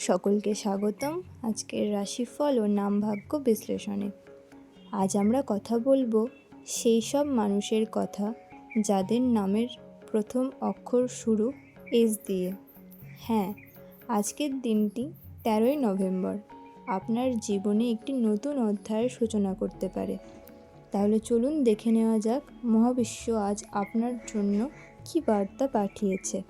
সকলকে স্বাগতম আজকের রাশিফল ও নাম ভাগ্য বিশ্লেষণে। আজ আমরা কথা বলব সেই সব মানুষের কথা যাদের নামের প্রথম অক্ষর শুরু এস দিয়ে। হ্যাঁ আজকের দিনটি তেরোই নভেম্বর। আপনার জীবনে একটি নতুন অধ্যায়ের সূচনা করতে পারে। তাহলে চলুন দেখে নেওয়া যাক মহাবিশ্ব আজ আপনার জন্য কী বার্তা পাঠিয়েছে।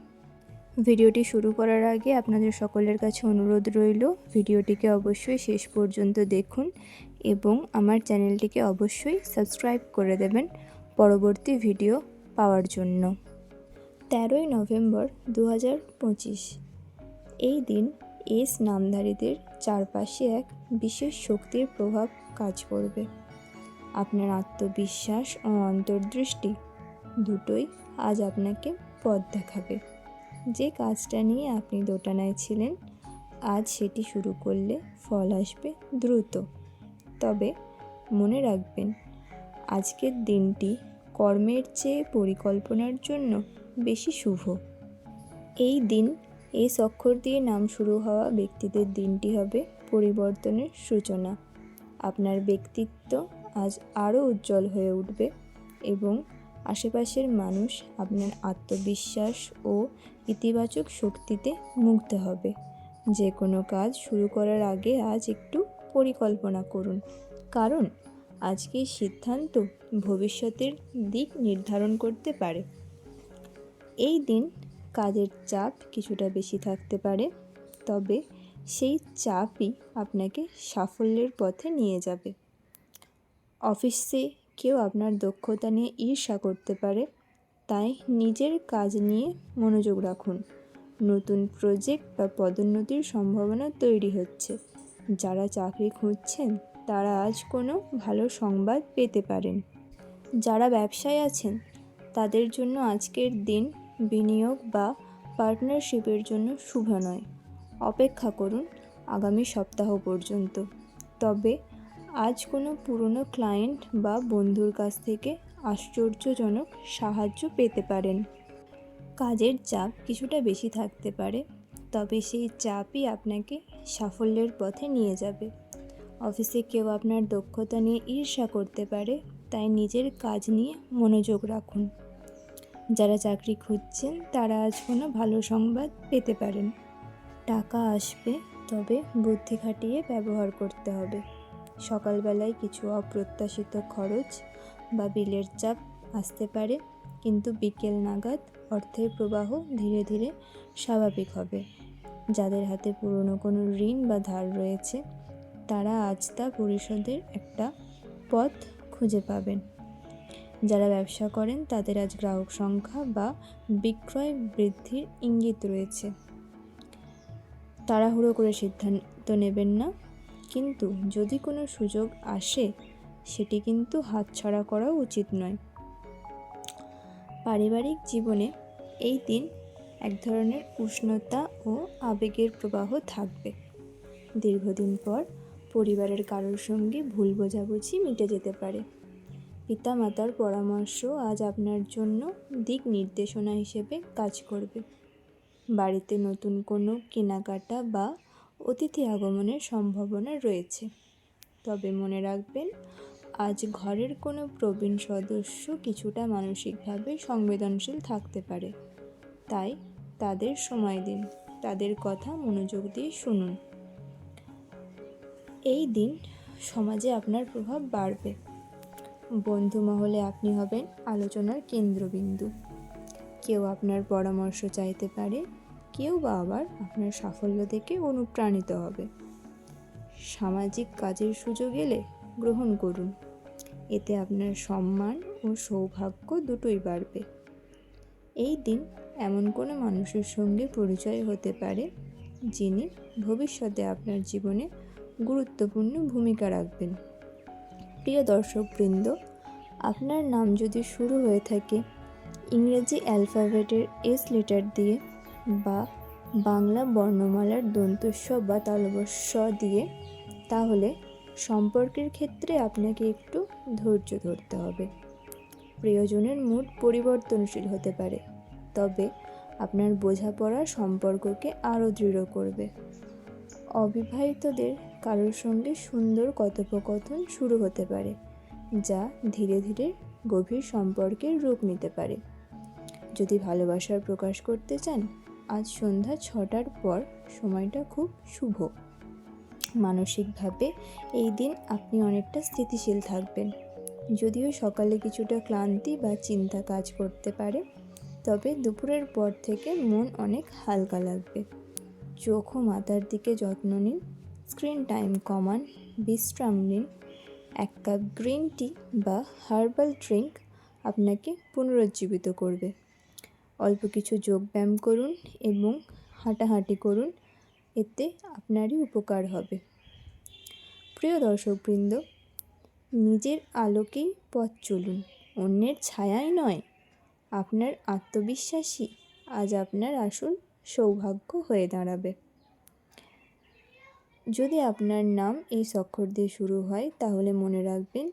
ভিডিওটি শুরু করার আগে আপনাদের সকলের কাছে অনুরোধ রইল, ভিডিওটিকে অবশ্যই শেষ পর্যন্ত দেখুন এবং আমার চ্যানেলটিকে অবশ্যই সাবস্ক্রাইব করে দেবেন পরবর্তী ভিডিও পাওয়ার জন্য। তেরোই নভেম্বর দু হাজার পঁচিশ, এই দিন এস নামধারীদের চারপাশে এক বিশেষ শক্তির প্রভাব কাজ করবে। আপনার আত্মবিশ্বাস ও অন্তর্দৃষ্টি দুটোই আজ আপনাকে পথ দেখাবে। যে কাজটা নিয়ে আপনি দোটানায় ছিলেন, আজ সেটি শুরু করলে ফল আসবে দ্রুত। তবে মনে রাখবেন, আজকের দিনটি কর্মের চেয়ে পরিকল্পনার জন্য বেশি শুভ। এই দিন এস অক্ষর দিয়ে নাম শুরু হওয়া ব্যক্তিদের দিনটি হবে পরিবর্তনের সূচনা। আপনার ব্যক্তিত্ব আজ আরও উজ্জ্বল হয়ে উঠবে এবং আশেপাশের মানুষ আপনার আত্মবিশ্বাস ও ইতিবাচক শক্তিতে মুগ্ধ হবে। যে কোনো কাজ শুরু করার আগে আজ একটু পরিকল্পনা করুন। কারণ আজকের সিদ্ধান্ত ভবিষ্যতের দিক নির্ধারণ করতে পারে। এই দিন কাজের চাপ কিছুটা বেশি থাকতে পারে, তবে সেই চাপই আপনাকে সাফল্যের পথে নিয়ে যাবে। অফিসে কেউ আপনার দক্ষতা নিয়ে ঈর্ষা করতে পারে, তাই নিজের কাজ নিয়ে মনোযোগ রাখুন। নতুন প্রজেক্ট বা পদোন্নতির সম্ভাবনা তৈরি হচ্ছে। যারা চাকরি খুঁজছেন, তারা আজ কোনো ভালো সংবাদ পেতে পারেন। যারা ব্যবসায় আছেন, তাদের জন্য আজকের দিন বিনিয়োগ বা পার্টনারশিপের জন্য শুভ নয়। অপেক্ষা করুন আগামী সপ্তাহ পর্যন্ত। তবে আজ কোনো পুরনো ক্লায়েন্ট বা বন্ধুর কাছ থেকে আশ্চর্যজনক সাহায্য পেতে পারেন। কাজের চাপ কিছুটা বেশি থাকতে পারে, তবে সেই চাপই আপনাকে সাফল্যের পথে নিয়ে যাবে। অফিসে কেউ আপনার দক্ষতা নিয়ে ঈর্ষা করতে পারে, তাই নিজের কাজ নিয়ে মনোযোগ রাখুন। যারা চাকরি খুঁজছেন, তারা আজ কোনো ভালো সংবাদ পেতে পারেন। টাকা আসবে, তবে বুদ্ধি খাটিয়ে ব্যবহার করতে হবে। সকালবেলায় কিছু অপ্রত্যাশিত খরচ বা বিলের চাপ আসতে পারে, কিন্তু বিকেল নাগাদ অর্থের প্রবাহ ধীরে ধীরে স্বাভাবিক হবে। যাদের হাতে পুরনো কোনো ঋণ বা ধার রয়েছে, তারা আজ তা পরিশোধের একটা পথ খুঁজে পাবেন। যারা ব্যবসা করেন, তাদের আজ গ্রাহক সংখ্যা বা বিক্রয় বৃদ্ধির ইঙ্গিত রয়েছে। তাড়াহুড়ো করে সিদ্ধান্ত নেবেন না। কিন্তু যদি কোনো সুযোগ আসে, সেটি কিন্তু হাতছাড়া করা উচিত নয়। পারিবারিক জীবনে এই দিন এক ধরনের উষ্ণতা ও আবেগের প্রবাহ থাকবে। দীর্ঘদিন পর পরিবারের কারোর সঙ্গে ভুল বোঝাবুঝি মিটে যেতে পারে। পিতামাতার পরামর্শ আজ আপনার জন্য দিক নির্দেশনা হিসেবে কাজ করবে। বাড়িতে নতুন কোনো কেনাকাটা বা অতিথি আগমনের সম্ভাবনা রয়েছে। তবে মনে রাখবেন, আজ ঘরের কোনো প্রবীণ সদস্য কিছুটা মানসিকভাবে সংবেদনশীল থাকতে পারে। তাই তাদের সময় দিন, তাদের কথা মনোযোগ দিয়ে শুনুন। এই দিন সমাজে আপনার প্রভাব বাড়বে। বন্ধু মহলে আপনি হবেন আলোচনার কেন্দ্রবিন্দু। কেউ আপনার পরামর্শ চাইতে পারে কেউ বা আবার আপনার সাফল্য দেখে অনুপ্রাণিত হবে। সামাজিক কাজের সুযোগ এলে গ্রহণ করুন। এতে আপনার সম্মান ও সৌভাগ্য দুটোই বাড়বে। এই দিন এমন কোনো মানুষের সঙ্গে পরিচয় হতে পারে, যিনি ভবিষ্যতে আপনার জীবনে গুরুত্বপূর্ণ ভূমিকা রাখবেন। প্রিয় দর্শকবৃন্দ, আপনার নাম যদি শুরু হয়ে থাকে, ইংরেজি অ্যালফাবেটের এস লেটার দিয়ে বা বাংলা বর্ণমালার দন্তস্ব বা তালবস্য দিয়ে, তাহলে সম্পর্কের ক্ষেত্রে আপনাকে একটু ধৈর্য ধরতে হবে। প্রিয়জনের মুড পরিবর্তনশীল হতে পারে, তবে আপনার বোঝাপড়া সম্পর্ককে আরও দৃঢ় করবে। অবিবাহিতদের কারোর সঙ্গে সুন্দর কথোপকথন শুরু হতে পারে, যা ধীরে ধীরে গভীর সম্পর্কের রূপ নিতে পারে। যদি ভালোবাসার প্রকাশ করতে চান আজ সন্ধ্যা ছটার পর সময়টা খুব শুভ। মানসিকভাবে এই দিন আপনি অনেকটা স্থিতিশীল থাকবেন। যদিও সকালে কিছুটা ক্লান্তি বা চিন্তা কাজ করতে পারে, তবে দুপুরের পর থেকে মন অনেক হালকা লাগবে। চোখ ও মাথার দিকে যত্ন নিন, স্ক্রিন টাইম কমান, বিশ্রাম নিন। এক কাপ গ্রিন টি বা হার্বাল ড্রিঙ্ক আপনাকে পুনরুজ্জীবিত করবে। অল্প কিছু যোগব্যায়াম করুন এবং হাঁটাহাঁটি করুন। এতে আপনারই উপকার হবে। প্রিয় দর্শকবৃন্দ, নিজের আলোকেই পথ চলুন, অন্যের ছায়াই নয়। আপনার আত্মবিশ্বাসী আজ আপনার আসল সৌভাগ্য হয়ে দাঁড়াবে। যদি আপনার নাম এই স্বক্ষর দিয়ে শুরু হয়, তাহলে মনে রাখবেন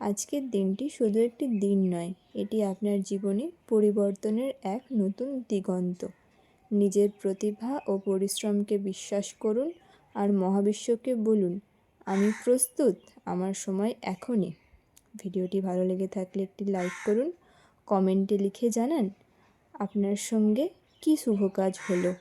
আজকের দিনটি শুধু একটি দিন নয়, এটি আপনার জীবনে পরিবর্তনের এক নতুন দিগন্ত। নিজের প্রতিভা ও পরিশ্রমকে বিশ্বাস করুন আর মহাবিশ্বকে বলুন, আমি প্রস্তুত, আমার সময় এখনই। ভিডিওটি ভালো লেগে থাকলে একটি লাইক করুন, কমেন্টে লিখে জানান, আপনার সঙ্গে কী শুভ কাজ হলো?